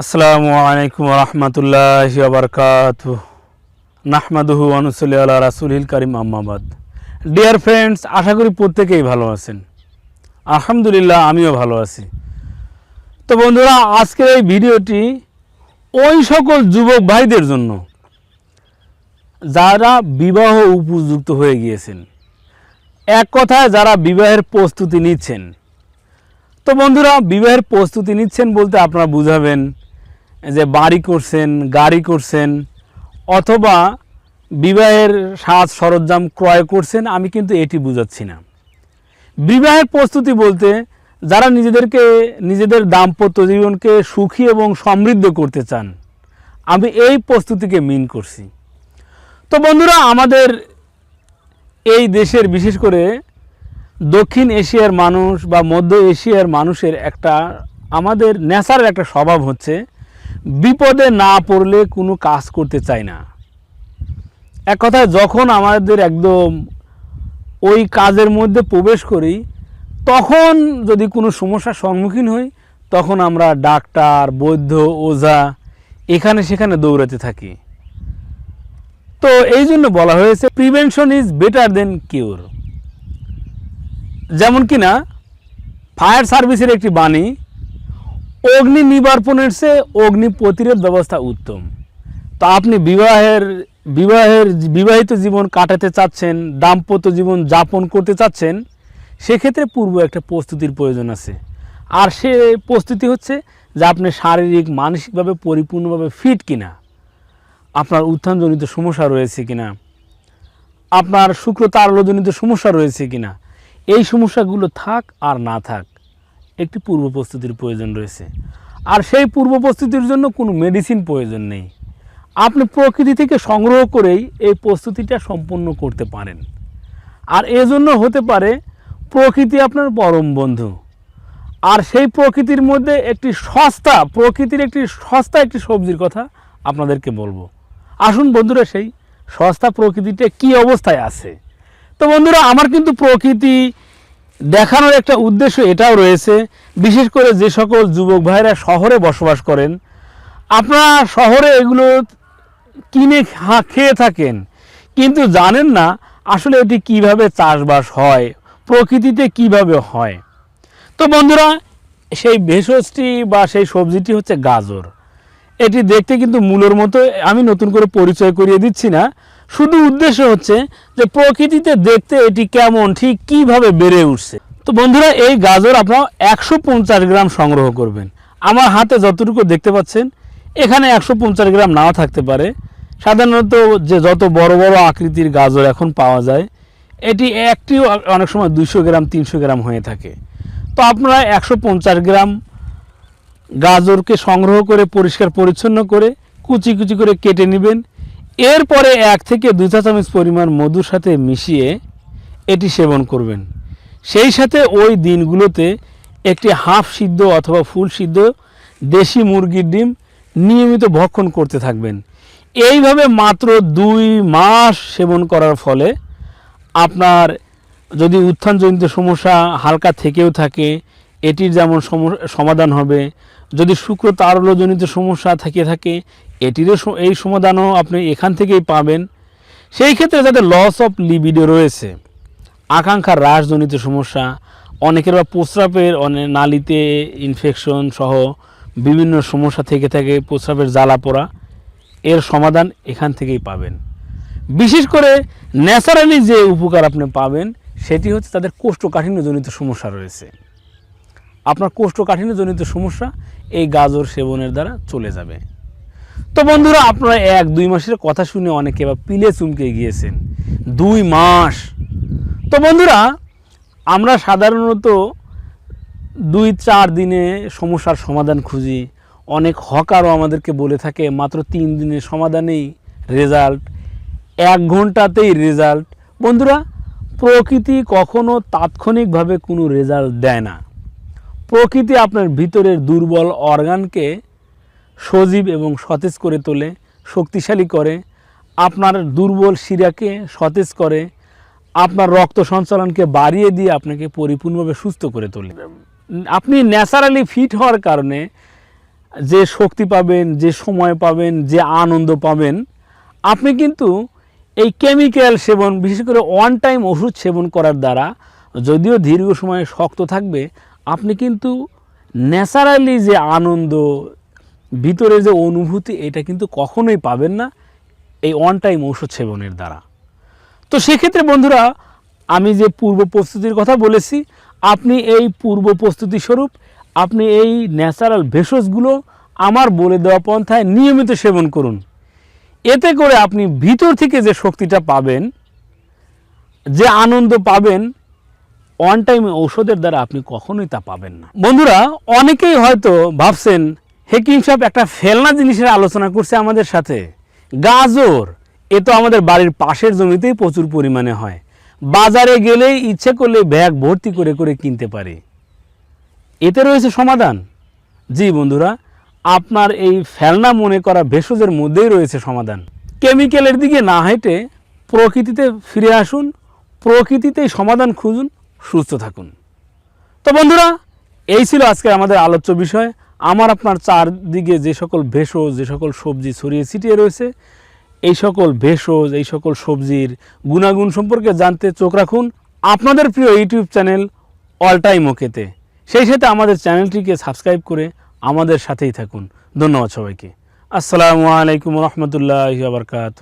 আসসালামু আলাইকুম রহমতুল্লাহ বারকাত নাহমাদুহু আনুসলি আল্লাহ রাসুলহিল করিম আম্মাবাদ ডিয়ার ফ্রেন্ডস আশা করি প্রত্যেকেই ভালো আছেন। আলহামদুলিল্লাহ, আমিও ভালো আছি। তো বন্ধুরা, আজকের এই ভিডিওটি ওই সকল যুবক ভাইদের জন্য, যারা বিবাহ উপযুক্ত হয়ে গিয়েছেন। এক কথায়, যারা বিবাহের প্রস্তুতি নিচ্ছেন। তো বন্ধুরা, বিবাহের প্রস্তুতি নিচ্ছেন বলতে আপনারা বুঝাবেন যে বাড়ি করছেন, গাড়ি করছেন, অথবা বিবাহের সাজ সরঞ্জাম ক্রয় করছেন, আমি কিন্তু এটি বুঝাচ্ছি না। বিবাহের প্রস্তুতি বলতে যারা নিজেদেরকে, নিজেদের দাম্পত্য জীবনকে সুখী এবং সমৃদ্ধ করতে চান, আমি এই প্রস্তুতিকে মিন করছি। তো বন্ধুরা, আমাদের এই দেশের বিশেষ করে দক্ষিণ এশিয়ার মানুষ বা মধ্য এশিয়ার মানুষের একটা, আমাদের ন্যাচারাল একটা স্বভাব হচ্ছে বিপদে না পড়লে কোনো কাজ করতে চায় না। এক কথায় যখন আমাদের একদম ওই কাজের মধ্যে প্রবেশ করি, তখন যদি কোনো সমস্যার সম্মুখীন হই, তখন আমরা ডাক্তার, বৈদ্য, ওঝা এখানে সেখানে দৌড়াতে থাকি। তো এই জন্য বলা হয়েছে prevention is better than cure যেমন কি না ফায়ার সার্ভিসের একটি বাণী অগ্নি নিবারণের চেয়ে অগ্নি প্রতিরোধ ব্যবস্থা উত্তম। তো আপনি বিবাহের বিবাহের, বিবাহিত জীবন কাটাতে চাচ্ছেন, দাম্পত্য জীবন যাপন করতে চাচ্ছেন, সেক্ষেত্রে পূর্ব একটা প্রস্তুতির প্রয়োজন আছে। আর সে প্রস্তুতি হচ্ছে যে আপনি শারীরিক, মানসিকভাবে পরিপূর্ণভাবে ফিট কিনা, আপনার উত্থানজনিত সমস্যা রয়েছে কিনা, আপনার শুক্র তারলজনিত সমস্যা রয়েছে কিনা, এই সমস্যাগুলো থাক আর না থাক। একটি পূর্ব প্রস্তুতির প্রয়োজন রয়েছে। আর সেই পূর্ব প্রস্তুতির জন্য কোনো মেডিসিন প্রয়োজন নেই। আপনি প্রকৃতি থেকে সংগ্রহ করেই এই প্রস্তুতিটা সম্পন্ন করতে পারেন। আর এজন্য হতে পারে, প্রকৃতি আপনার পরম বন্ধু। আর সেই প্রকৃতির মধ্যে একটি সস্তা, প্রকৃতির একটি সস্তা একটি সবজির কথা আপনাদেরকে বলব। আসুন বন্ধুরা, সেই সস্তা প্রকৃতিটা কি অবস্থায় আছে? তো বন্ধুরা, আমার কিন্তু প্রকৃতি দেখানোর একটা উদ্দেশ্য এটাও রয়েছে, বিশেষ করে যে সকল যুবক ভাইরা শহরে বসবাস করেন, আপনারা শহরে এগুলো কিনে খেয়ে থাকেন, কিন্তু জানেন না আসলে এটি কীভাবে চাষবাস হয়, প্রকৃতিতে কীভাবে হয়। তো বন্ধুরা, সেই ভেষজটি বা সেই সবজিটি হচ্ছে গাজর। এটি দেখতে কিন্তু মূলের মতো আমি নতুন করে পরিচয় করিয়ে দিচ্ছি না শুধু উদ্দেশ্য হচ্ছে যে প্রকৃতিতে দেখতে এটি কেমন, ঠিক কীভাবে বেড়ে উঠছে। তো বন্ধুরা, এই গাজর আপনারা একশো পঞ্চাশ গ্রাম সংগ্রহ করবেন। আমার হাতে যতটুকু দেখতে পাচ্ছেন, এখানে একশো পঞ্চাশ গ্রাম নাও থাকতে পারে। সাধারণত যে যত বড় বড় আকৃতির গাজর এখন পাওয়া যায়, এটি একটি অনেক সময় দুশো গ্রাম, তিনশো গ্রাম হয়ে থাকে। তো আপনারা একশো পঞ্চাশ গ্রাম গাজরকে সংগ্রহ করে, পরিষ্কার পরিচ্ছন্ন করে, কুচি কুচি করে কেটে নেবেন। এরপরে এক থেকে দুই চা চামচ পরিমাণ মধুর সাথে মিশিয়ে এটি সেবন করবেন। সেই সাথে ওই দিনগুলোতে একটি হাফ সিদ্ধ অথবা ফুল সিদ্ধ দেশি মুরগির ডিম নিয়মিত ভক্ষণ করতে থাকবেন। এইভাবে মাত্র দুই মাস সেবন করার ফলে আপনার যদি উত্থানজনিত সমস্যা হালকা থেকেও থাকে এটির যেমন সম- সমাধান হবে, যদি শুক্র তারলজনিত সমস্যা থেকে থাকে, এটিরও এই সমাধানও আপনি এখান থেকেই পাবেন। সেই ক্ষেত্রে যাদের লস অফ লিবিডো রয়েছে আকাঙ্ক্ষার হ্রাসজনিত সমস্যা, অনেকের বা প্রস্রাবের অনেক নালিতে ইনফেকশন সহ বিভিন্ন সমস্যা থেকে থাকে, প্রস্রাবের জ্বালা পোড়া, এর সমাধান এখান থেকেই পাবেন। বিশেষ করে ন্যাচারালি যে উপকার আপনি পাবেন, সেটি হচ্ছে তাদের কোষ্ঠকাঠিন্যজনিত সমস্যা রয়েছে। আপনার কোষ্ঠকাঠিন্যজনিত সমস্যা এই গাজর সেবনের দ্বারা চলে যাবে। তো বন্ধুরা, আপনারা এক দুই মাসের কথা শুনে অনেকে বা পিলে চুমকে গিয়েছেন। দুই মাস। তো বন্ধুরা, আমরা সাধারণত দুই চার দিনে সমস্যার সমাধান খুঁজি। অনেক হকারও আমাদেরকে বলে থাকে, মাত্র তিন দিনের সমাধানেই রেজাল্ট এক ঘন্টাতেই রেজাল্ট বন্ধুরা, প্রকৃতি কখনো তাৎক্ষণিকভাবে কোনো রেজাল্ট দেয় না। প্রকৃতি আপনার ভিতরের দুর্বল অর্গানকে সজীব এবং সতেজ করে তোলে, শক্তিশালী করে, আপনার দুর্বল শিরাকে সতেজ করে, আপনার রক্ত সঞ্চালনকে বাড়িয়ে দিয়ে আপনাকে পরিপূর্ণভাবে সুস্থ করে তোলে। আপনি ন্যাচারালি ফিট হওয়ার কারণে যে শক্তি পাবেন, যে সময় পাবেন, যে আনন্দ পাবেন, আপনি কিন্তু এই কেমিক্যাল সেবন, বিশেষ করে ওয়ান টাইম ওষুধ সেবন করার দ্বারা, যদিও দীর্ঘ সময় শক্ত থাকবে আপনি কিন্তু ন্যাচারালি যে আনন্দ, ভিতরে যে অনুভূতি, এটা কিন্তু কখনোই পাবেন না এই ওয়ান টাইম ঔষধ সেবনের দ্বারা। তো সেক্ষেত্রে বন্ধুরা, আমি যে পূর্ব প্রস্তুতির কথা বলেছি, আপনি এই পূর্ব প্রস্তুতি স্বরূপ, আপনি এই ন্যাচারাল ভেষজগুলো আমার বলে দেওয়া পন্থায় নিয়মিত সেবন করুন। এতে করে আপনি ভিতর থেকে যে শক্তিটা পাবেন, যে আনন্দ পাবেন অন টাইম ঔষধের দ্বারা আপনি কখনোই তা পাবেন না। বন্ধুরা, অনেকেই হয়তো ভাবছেন, হেকিম সাহেব একটা ফেলনা জিনিসের আলোচনা করছে আমাদের সাথে। গাজর, এ তো আমাদের বাড়ির পাশের জমিতেই প্রচুর পরিমাণে হয়। বাজারে গেলেই ইচ্ছে করলে ব্যাগ ভর্তি করে করে কিনতে পারে। এতে রয়েছে সমাধান। জি বন্ধুরা, আপনার এই ফেলনা মনে করা ভেষজের মধ্যেই রয়েছে সমাধান। কেমিক্যালের দিকে না হেঁটে প্রকৃতিতে ফিরে আসুন, প্রকৃতিতেই সমাধান খুঁজুন সুস্থ থাকুন। তো বন্ধুরা, এই ছিল আজকে আমাদের আলোচ্য বিষয়। আমার আপনার চারদিকে যে সকল ভেষজ, যে সকল সবজি ছড়িয়ে ছিটিয়ে রয়েছে, এই সকল ভেষজ, এই সকল সবজির গুণাগুণ সম্পর্কে জানতে চোখ রাখুন আপনাদের প্রিয় ইউটিউব চ্যানেল অল টাইম ওকেতে। সেই সাথে আমাদের চ্যানেলটিকে সাবস্ক্রাইব করে আমাদের সাথেই থাকুন। ধন্যবাদ সবাইকে। আসসালামু আলাইকুম রহমতুল্লাহ আবরকাত